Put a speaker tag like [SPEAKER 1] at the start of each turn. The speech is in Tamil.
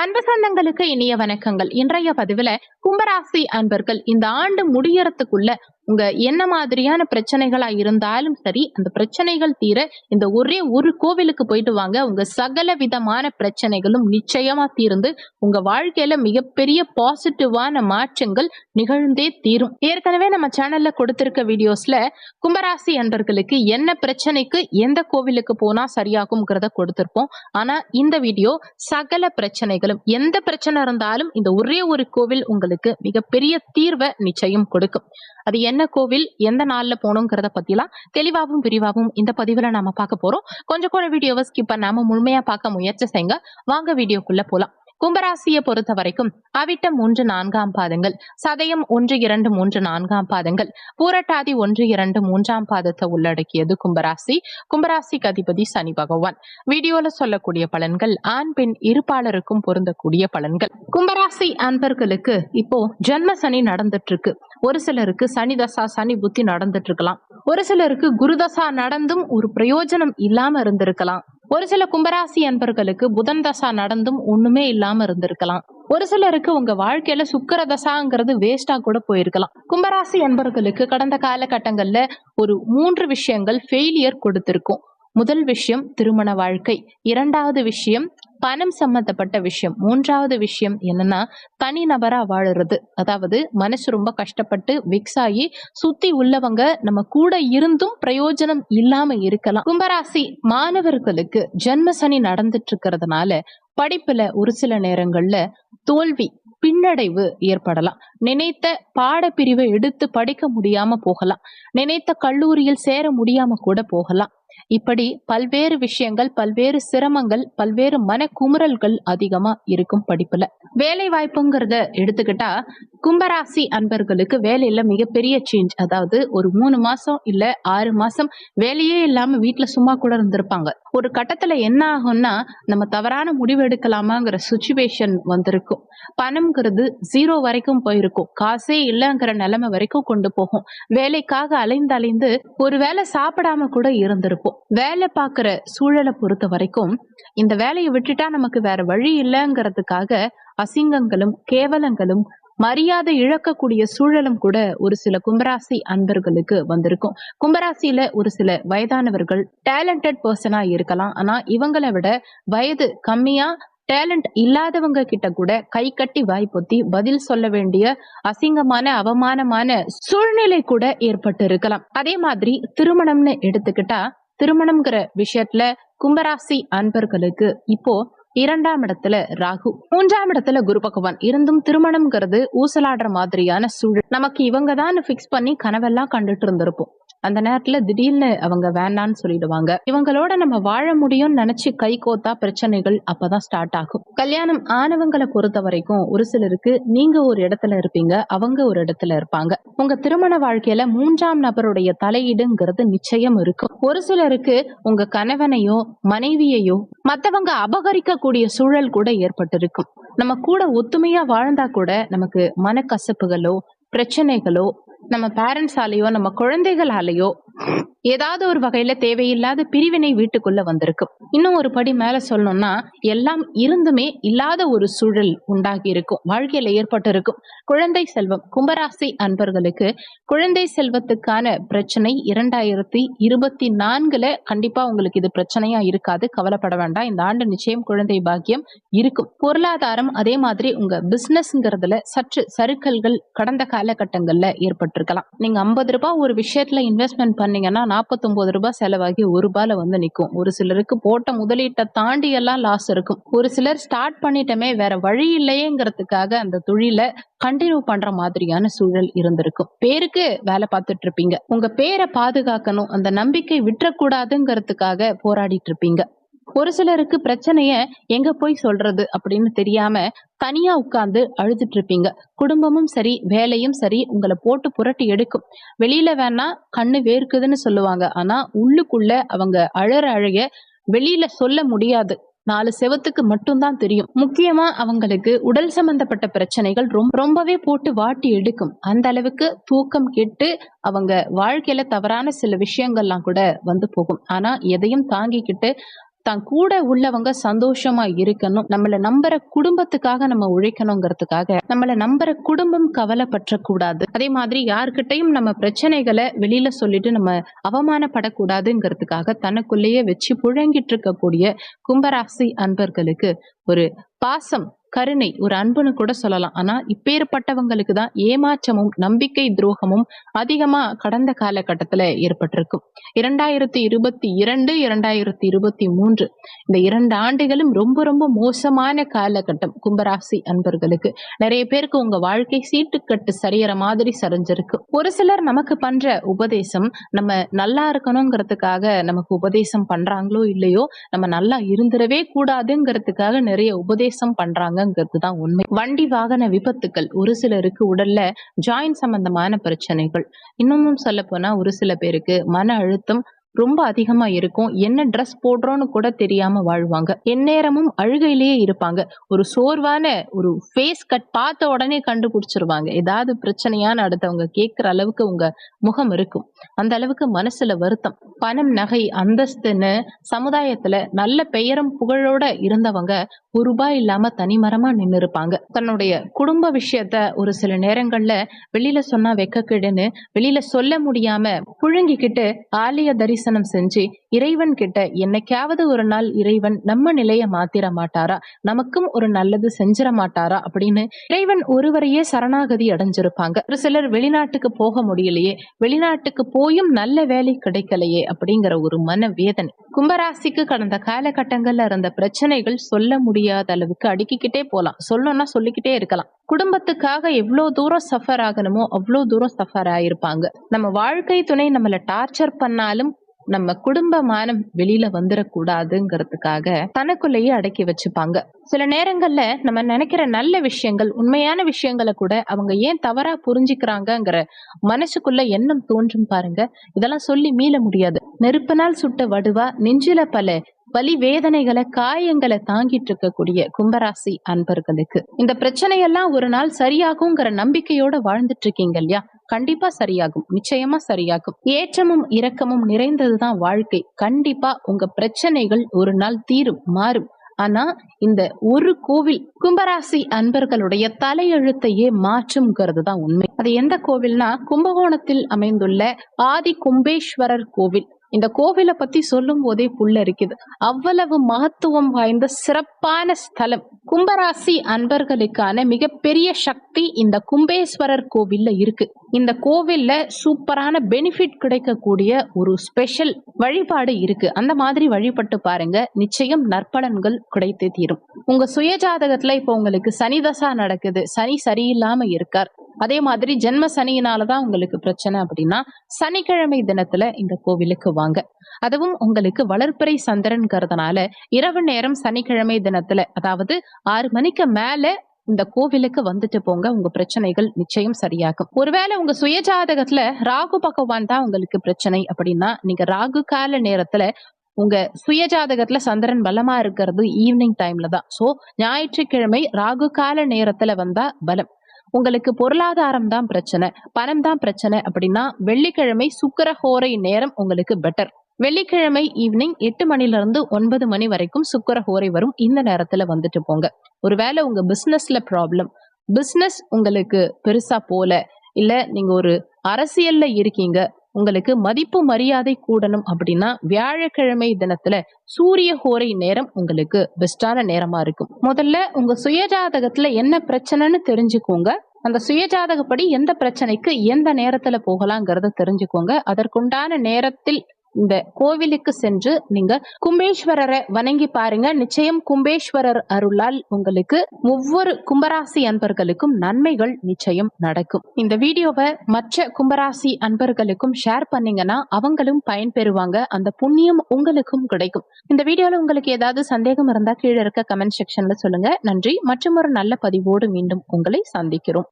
[SPEAKER 1] அன்பு சொந்தங்களுக்கு இனிய வணக்கங்கள். இன்றைய பதிவுல கும்பராசி அன்பர்கள் இந்த ஆண்டு முடியறதுக்குள்ள உங்க என்ன மாதிரியான பிரச்சனைகளா இருந்தாலும் சரி அந்த பிரச்சனைகள் தீர இந்த ஒரே ஒரு கோவிலுக்கு போயிட்டு வாங்க. உங்க சகல விதமான பிரச்சனைகளும் நிச்சயமா தீர்ந்து உங்க வாழ்க்கையில மிகப்பெரிய பாசிட்டிவான மாற்றங்கள் நிகழ்ந்தே தீரும். ஏற்கனவே நம்ம சேனல்ல கொடுத்திருக்க வீடியோஸ்ல கும்பராசி அன்பர்களுக்கு என்ன பிரச்சனைக்கு எந்த கோவிலுக்கு போனா சரியாகும்ங்கிறத கொடுத்திருப்போம். ஆனா இந்த வீடியோ சகல பிரச்சனைகளும் எந்த பிரச்சனை இருந்தாலும் இந்த ஒரே ஒரு கோவில் உங்களுக்கு மிகப்பெரிய தீர்வை நிச்சயம் கொடுக்கும். அது என்ன கோவில் எந்த நாள்ல போகணுங்கிறத பற்றிலாம் தெளிவாகவும் விரிவாகவும் இந்த பதிவுல நாம பார்க்க போறோம். கொஞ்சம் கூட வீடியோவை ஸ்கிப் பண்ணாமல் முழுமையா பார்க்க முயற்சி செய்யுங்க வாங்க வீடியோக்குள்ளே போலாம். கும்பராசியை பொறுத்த வரைக்கும் அவிட்டம் ஒன்று நான்காம் பாதங்கள் சதயம் ஒன்று இரண்டு மூன்று நான்காம் பாதங்கள் பூரட்டாதி ஒன்று இரண்டு மூன்றாம் பாதத்தை உள்ளடக்கியது கும்பராசி. கும்பராசிக்கு அதிபதி சனி பகவான். வீடியோல சொல்லக்கூடிய பலன்கள் ஆண் பெண் இருப்பாளருக்கும் பொருந்தக்கூடிய பலன்கள். கும்பராசி அன்பர்களுக்கு இப்போ ஜென்ம சனி நடந்துட்டு இருக்கு ஒரு சிலருக்கு சனி தசா சனி புத்தி நடந்துட்டு இருக்கலாம் ஒரு சிலருக்கு குருதசா நடந்தும் ஒரு பிரயோஜனம் இல்லாம இருந்திருக்கலாம். ஒரு சில கும்பராசி அன்பர்களுக்கு புதன் தசா நடந்தும் ஒண்ணுமே இல்லாம இருந்திருக்கலாம். ஒரு சிலருக்கு உங்க வாழ்க்கையில சுக்கர தசாங்கிறது வேஸ்டா கூட போயிருக்கலாம். கும்பராசி அன்பர்களுக்கு கடந்த காலகட்டங்கள்ல ஒரு மூன்று விஷயங்கள் ஃபெயிலியர் கொடுத்திருக்கும். முதல் விஷயம் திருமண வாழ்க்கை. இரண்டாவது விஷயம் பணம் சம்மந்தப்பட்ட விஷயம். மூன்றாவது விஷயம் என்னன்னா தனிநபரா வாழுறது. அதாவது மனசு ரொம்ப கஷ்டப்பட்டு விக்ஸ் ஆகி சுத்தி உள்ளவங்க நம்ம கூட இருந்தும் பிரயோஜனம் இல்லாம இருக்கலாம். கும்பராசி மாணவர்களுக்கு ஜென்ம சனி நடந்துட்டு இருக்கிறதுனால படிப்புல ஒரு சில நேரங்கள்ல தோல்வி பின்னடைவு ஏற்படலாம். நினைத்த பாடப்பிரிவை எடுத்து படிக்க முடியாம போகலாம். நினைத்த கல்லூரியில் சேர முடியாம கூட போகலாம். இப்படி பல்வேறு விஷயங்கள் பல்வேறு சிரமங்கள் பல்வேறு மன குமுறல்கள் அதிகமா இருக்கும் படிப்புல. வேலை வாய்ப்புங்கிறத எடுத்துக்கிட்டா கும்பராசி அன்பர்களுக்கு வேலையில மிகப்பெரிய சேஞ்ச் அதாவது ஒரு மூணு மாசம் இல்ல ஆறு மாசம் வேலையே இல்லாம வீட்டுல சும்மா கூட இருந்திருப்பாங்க. ஒரு கட்டத்துல என்ன ஆகும்னா நம்ம தவறான முடிவு எடுக்கலாமாங்கிற சுச்சுவேஷன் வந்திருக்கும். பணம்ங்கிறது ஜீரோ வரைக்கும் போயிருக்கும். காசே இல்லைங்கிற நிலைமை வரைக்கும் கொண்டு போகும். வேலைக்காக அலைந்து அலைந்து ஒரு வேலை சாப்பிடாம கூட இருந்திருக்கும் இருப்போம். வேலை பார்க்குற சூழலை பொறுத்த வரைக்கும் இந்த வேலையை விட்டுட்டா நமக்கு வேற வழி இல்லைங்கிறதுக்காக அசிங்கங்களும் கேவலங்களும் மரியாதை இழக்கக்கூடிய சூழலும் கூட ஒரு சில கும்பராசி அன்பர்களுக்கு வந்திருக்கும். கும்பராசியில ஒரு சில வயதானவர்கள் டேலண்டட் பர்சனா இருக்கலாம். ஆனா இவங்களை விட வயது கம்மியா டேலண்ட் இல்லாதவங்க கிட்ட கூட கை கட்டி வாய் பொத்தி பதில் சொல்ல வேண்டிய அசிங்கமான அவமானமான சூழ்நிலை கூட ஏற்பட்டு இருக்கலாம். அதே மாதிரி திருமணம்னு எடுத்துக்கிட்டா திருமணம்ங்கிற விஷயத்துல கும்பராசி அன்பர்களுக்கு இப்போ இரண்டாம் இடத்துல ராகு. மூன்றாம் இடத்துல குரு பகவான். இருந்தும் திருமணம்ங்கிறது ஊசலாடுற மாதிரியான சூழல். நமக்கு இவங்க தான் பிக்ஸ் பண்ணி கனவெல்லாம் கண்டுட்டு இருந்திருப்போம். அந்த நேரத்துல திடீர்னு அவங்க வேண்டான்னு சொல்லிடுவாங்க. இவங்களோட நம்ம வாழ முடியும்னு நினைச்சு கை கோத்தா பிரச்சனைகள் அப்பதான் ஸ்டார்ட் ஆகும். கல்யாணம் ஆனவங்களை பொறுத்த வரைக்கும் ஒரு சிலருக்கு நீங்க ஒரு இடத்துல இருப்பீங்க அவங்க ஒரு இடத்துல இருப்பாங்க. உங்க திருமண வாழ்க்கையில மூன்றாம் நபருடைய தலையீடுங்கிறது நிச்சயம் இருக்கும். ஒரு சிலருக்கு உங்க கணவனையோ மனைவியையோ மத்தவங்க அபகரிக்கக்கூடிய சூழல் கூட ஏற்பட்டிருக்கும். நம்ம கூட ஒத்துமையா வாழ்ந்தா கூட நமக்கு மனக்கசப்புகளோ பிரச்சனைகளோ நம்ம பேரண்ட்ஸாலேயோ நம்ம குழந்தைகளாலேயோ ஏதாவது ஒரு வகையில தேவையில்லாத பிரிவினை வீட்டுக்குள்ள வந்திருக்கும். இன்னும் ஒரு படி மேல சொல்லணும்னா எல்லாம் இருந்துமே இல்லாத ஒரு சூழல் உண்டாகி இருக்கும் வாழ்க்கையில ஏற்பட்டிருக்கும். குழந்தை செல்வம் கும்பராசி அன்பர்களுக்கு குழந்தை செல்வத்துக்கான பிரச்சனை இரண்டாயிரத்தி இருபத்தி நான்குல கண்டிப்பா உங்களுக்கு இது பிரச்சனையா இருக்காது. கவலைப்பட வேண்டாம். இந்த ஆண்டு நிச்சயம் குழந்தை பாக்கியம் இருக்கும். பொருளாதாரம் அதே மாதிரி உங்க பிசினஸ்ங்கிறதுல சற்று சறுக்கல்கள் கடந்த காலகட்டங்கள்ல ஏற்பட்டிருக்கலாம். நீங்க ஐம்பது ரூபாய் ஒரு விஷயத்துல இன்வெஸ்ட்மெண்ட் பண்ணீங்கன்னா நாற்பத்தொம்போது ரூபாய் செலவாகி ஒரு ரூபாயில் வந்து நிற்கும் ஒரு சிலருக்கு போட்ட முதலீட்டை தாண்டி எல்லாம் லாஸ் இருக்கும். ஒரு சிலர் ஸ்டார்ட் பண்ணிட்டமே வேற வழி இல்லையேங்கிறதுக்காக அந்த தொழிலை கண்டினியூ பண்ற மாதிரியான சூழல் இருந்திருக்கும். பேருக்கு வேலை பார்த்துட்டு இருப்பீங்க. உங்க பேரை பாதுகாக்கணும். அந்த நம்பிக்கை விட்டுறக்கூடாதுங்கிறதுக்காக போராடிட்டு இருப்பீங்க. ஒரு சிலருக்கு பிரச்சனைய எங்க போய் சொல்றது அப்படின்னு தெரியாம தனியா உட்கார்ந்து அழுதுட்டு இருப்பீங்க. குடும்பமும் சரி வேலையும் சரி உங்களை போட்டு புரட்டி எடுக்கும். வெளியில வேணா கண்ணு வேர்க்குதுன்னு சொல்லுவாங்க. ஆனா உள்ளுக்குள்ள அவங்க அழற அழக வெளியில சொல்ல முடியாது. நாலு செவத்துக்கு மட்டும்தான் தெரியும். முக்கியமா அவங்களுக்கு உடல் சம்பந்தப்பட்ட பிரச்சனைகள் ரொம்ப ரொம்பவே போட்டு வாட்டி எடுக்கும். அந்த அளவுக்கு தூக்கம் கெட்டு அவங்க வாழ்க்கையில தவறான சில விஷயங்கள்லாம் கூட வந்து போகும். ஆனா எதையும் தாங்கிக்கிட்டு தான் கூட உள்ளவங்க சந்தோஷமா இருக்கணும். நம்மள நம்புற குடும்பத்துக்காக நம்ம உழைக்கணுங்கிறதுக்காக நம்மள நம்புற குடும்பம் கவலைப்பற்ற கூடாது அதே மாதிரி யாருக்கிட்டையும் நம்ம பிரச்சனைகளை வெளியில சொல்லிட்டு நம்ம அவமானப்படக்கூடாதுங்கிறதுக்காக தனக்குள்ளேயே வச்சு புழங்கிட்டு இருக்கக்கூடிய கும்பராசி அன்பர்களுக்கு ஒரு பாசம் கருணை ஒரு அன்புன்னு கூட சொல்லலாம். ஆனா இப்பேற்பட்டவங்களுக்கு தான் ஏமாற்றமும் நம்பிக்கை துரோகமும் அதிகமா கடந்த காலகட்டத்துல ஏற்பட்டிருக்கும் இரண்டாயிரத்தி இருபத்தி இரண்டு இரண்டாயிரத்தி இருபத்தி மூன்று இந்த இரண்டு ஆண்டுகளும் ரொம்ப ரொம்ப மோசமான காலகட்டம் கும்பராசி அன்பர்களுக்கு. நிறைய பேருக்கு உங்க வாழ்க்கை சீட்டுக்கட்டு சரியற மாதிரி சரிஞ்சிருக்கு. ஒரு சிலர் நமக்கு பண்ற உபதேசம் நம்ம நல்லா இருக்கணுங்கிறதுக்காக நமக்கு உபதேசம் பண்றாங்களோ இல்லையோ நம்ம நல்லா இருந்துடவே கூடாதுங்கிறதுக்காக நிறைய உபதேசம் பண்றாங்கங்கிறது தான் உண்மை. வண்டி வாகன விபத்துக்கள் ஒரு சிலருக்கு உடல்ல ஜாயின் சம்பந்தமான பிரச்சனைகள். இன்னமும் சொல்ல போனா ஒரு சில பேருக்கு மன அழுத்தம் ரொம்ப அதிகமா இருக்கும். என்ன ட்ரெஸ் போடுறோம்னு கூட தெரியாம வாழ்வாங்க. எந்நேரமும் அழுகையிலேயே இருப்பாங்க. ஒரு சோர்வான ஒரு ஃபேஸ் கட் பார்த்த உடனே கண்டுபிடிச்சிருவாங்க. ஏதாவது பிரச்சனையான அடுத்தவங்க கேட்குற அளவுக்கு உங்க முகம் இருக்கும். அந்த அளவுக்கு மனசுல வருத்தம். பணம் நகை அந்தஸ்துன்னு சமுதாயத்துல நல்ல பெயரும் புகழோட இருந்தவங்க ஒரு ரூபாய் இல்லாம தனிமரமா நின்னு இருப்பாங்க தன்னுடைய குடும்ப விஷயத்த ஒரு சில நேரங்கள்ல வெளியில சொன்னா வெக்கக்கிடுன்னு வெளியில சொல்ல முடியாம புழுங்கிக்கிட்டு ஆலய தரிசனம் தரிசனம் செஞ்சு இறைவன் கிட்ட என்னைக்காவது ஒரு நாள் இறைவன் நம்ம நிலைய மாத்திர மாட்டாரா? நமக்கும் ஒரு நல்லது செஞ்சிட மாட்டாரா? அப்படின்னு இறைவன் ஒருவரையே சரணாகதி அடைஞ்சிருப்பாங்க. ஒரு சிலர் வெளிநாட்டுக்கு போக முடியலையே வெளிநாட்டுக்கு போயும் நல்ல வேலை கிடைக்கலையே அப்படிங்கிற ஒரு மன வேதனை கும்பராசிக்கு கடந்த காலகட்டங்கள்ல இருந்த பிரச்சனைகள் சொல்ல முடியாத அளவுக்கு அடுக்கிக்கிட்டே போலாம். சொல்லணும்னா சொல்லிக்கிட்டே இருக்கலாம். குடும்பத்துக்காக எவ்வளோ தூரம் சஃபர் ஆகணுமோ அவ்வளோ தூரம் சஃபர் ஆயிருப்பாங்க. நம்ம வாழ்க்கை துணை நம்மளை டார்ச்சர் பண்ணாலும் நம்ம குடும்ப மானம் வெளியில வந்துடக்கூடாதுங்கிறதுக்காக தனக்குள்ளேயே அடக்கி வச்சுப்பாங்க. சில நேரங்கள்ல நம்ம நினைக்கிற நல்ல விஷயங்கள் உண்மையான விஷயங்களை கூட அவங்க ஏன் தவறா புரிஞ்சுக்கிறாங்கங்கிற மனசுக்குள்ள எண்ணம் தோன்றும் பாருங்க. இதெல்லாம் சொல்லி மீள முடியாது. நெருப்பினால் சுட்ட வடுவா நெஞ்சில பல வலி வேதனைகளை காயங்களை தாங்கிட்டு இருக்கக்கூடிய கும்பராசி அன்பர்களுக்கு. இந்த பிரச்சனையெல்லாம் ஒரு நாள் சரியாகுங்கிற நம்பிக்கையோட வாழ்ந்துட்டு இருக்கீங்க இல்லையா? கண்டிப்பா சரியாகும். நிச்சயமா சரியாகும். ஏற்றமும் இரக்கமும் நிறைந்ததுதான் வாழ்க்கை. கண்டிப்பா உங்க பிரச்சனைகள் ஒரு நாள் தீரும் மாறும். ஆனா இந்த ஒரு கோவில் கும்பராசி அன்பர்களுடைய தலையெழுத்தையே மாற்றும்ங்கிறது தான் உண்மை. அது எந்த கோவில்னா கும்பகோணத்தில் அமைந்துள்ள ஆதி கும்பேஸ்வரர் கோவில். இந்த கோவிலை பத்தி சொல்லும் போதே புல்லரிக்குது அவ்வளவு மகத்துவம் வாய்ந்த சிறப்பான ஸ்தலம். கும்பராசி அன்பர்களுக்கான மிகப்பெரிய சக்தி இந்த கும்பேஸ்வரர் கோவில்ல இருக்கு. இந்த கோவில்ல சூப்பரான பெனிஃபிட் கிடைக்கக்கூடிய ஒரு ஸ்பெஷல் வழிபாடு இருக்கு. அந்த மாதிரி வழிபட்டு பாருங்க. நிச்சயம் நற்பலன்கள் கிடைத்து தீரும். உங்க சுயஜாதகத்துல இப்போ உங்களுக்கு சனி தசா நடக்குது. சனி சரியில்லாம இருக்கார். அதே மாதிரி ஜென்ம சனியினால தான் உங்களுக்கு பிரச்சனை அப்படின்னா சனிக்கிழமை தினத்துல இந்த கோவிலுக்கு வாங்க. அதுவும் உங்களுக்கு வளர்ப்பறை சந்திரன்கிறதுனால இரவு நேரம் சனிக்கிழமை தினத்துல அதாவது ஆறு மணிக்கு மேல இந்த கோவிலுக்கு வந்துட்டு போங்க. உங்க பிரச்சனைகள் நிச்சயம் சரியாகும். ஒருவேளை உங்க சுயஜாதகத்துல ராகு பகவான் தான் உங்களுக்கு பிரச்சனை அப்படின்னா நீங்க ராகு கால நேரத்துல உங்க சுயஜாதகத்துல சந்திரன் பலமா இருக்கிறது ஈவினிங் டைம்ல தான். சோ ஞாயிற்றுக்கிழமை ராகு கால நேரத்துல வந்தா பலம். உங்களுக்கு பொருளாதாரம் தான் பிரச்சனை பணம் தான் பிரச்சனை அப்படின்னா வெள்ளிக்கிழமை சுக்கர ஹோரை நேரம் உங்களுக்கு பெட்டர் வெள்ளிக்கிழமை ஈவினிங் எட்டு மணிலிருந்து ஒன்பது மணி வரைக்கும் சுக்கர ஹோரை வரும். இந்த நேரத்துல வந்துட்டு போங்க. ஒருவேளை உங்க பிசினஸ்ல ப்ராப்ளம் பிசினஸ் உங்களுக்கு பெருசா போல இல்ல நீங்க ஒரு அரசியல்ல இருக்கீங்க உங்களுக்கு மதிப்பு மரியாதை கூடணும் அப்படின்னா வியாழக்கிழமை தினத்துல சூரிய ஹோரை நேரம் உங்களுக்கு பெஸ்டான நேரமா இருக்கும். முதல்ல உங்க சுயஜாதகத்துல என்ன பிரச்சனைன்னு தெரிஞ்சுக்கோங்க. அந்த சுயஜாதகப்படி எந்த பிரச்சனைக்கு எந்த நேரத்துல போகலாங்கிறத தெரிஞ்சுக்கோங்க. அதற்குண்டான நேரத்தில் இந்த கோவிலுக்கு சென்று நீங்க கும்பேஸ்வரரை வணங்கி பாருங்க. நிச்சயம் கும்பேஸ்வரர் அருளால் உங்களுக்கு ஒவ்வொரு கும்பராசி அன்பர்களுக்கும் நன்மைகள் நிச்சயம் நடக்கும். இந்த வீடியோவை மற்ற கும்பராசி அன்பர்களுக்கும் ஷேர் பண்ணீங்கன்னா அவங்களும் பயன்பெறுவாங்க. அந்த புண்ணியம் உங்களுக்கும் கிடைக்கும். இந்த வீடியோல உங்களுக்கு ஏதாவது சந்தேகம் இருந்தா கீழே இருக்க கமெண்ட் செக்ஷன்ல சொல்லுங்க. நன்றி. மற்றும் ஒரு நல்ல பதிவோடு மீண்டும் உங்களை சந்திக்கிறோம்.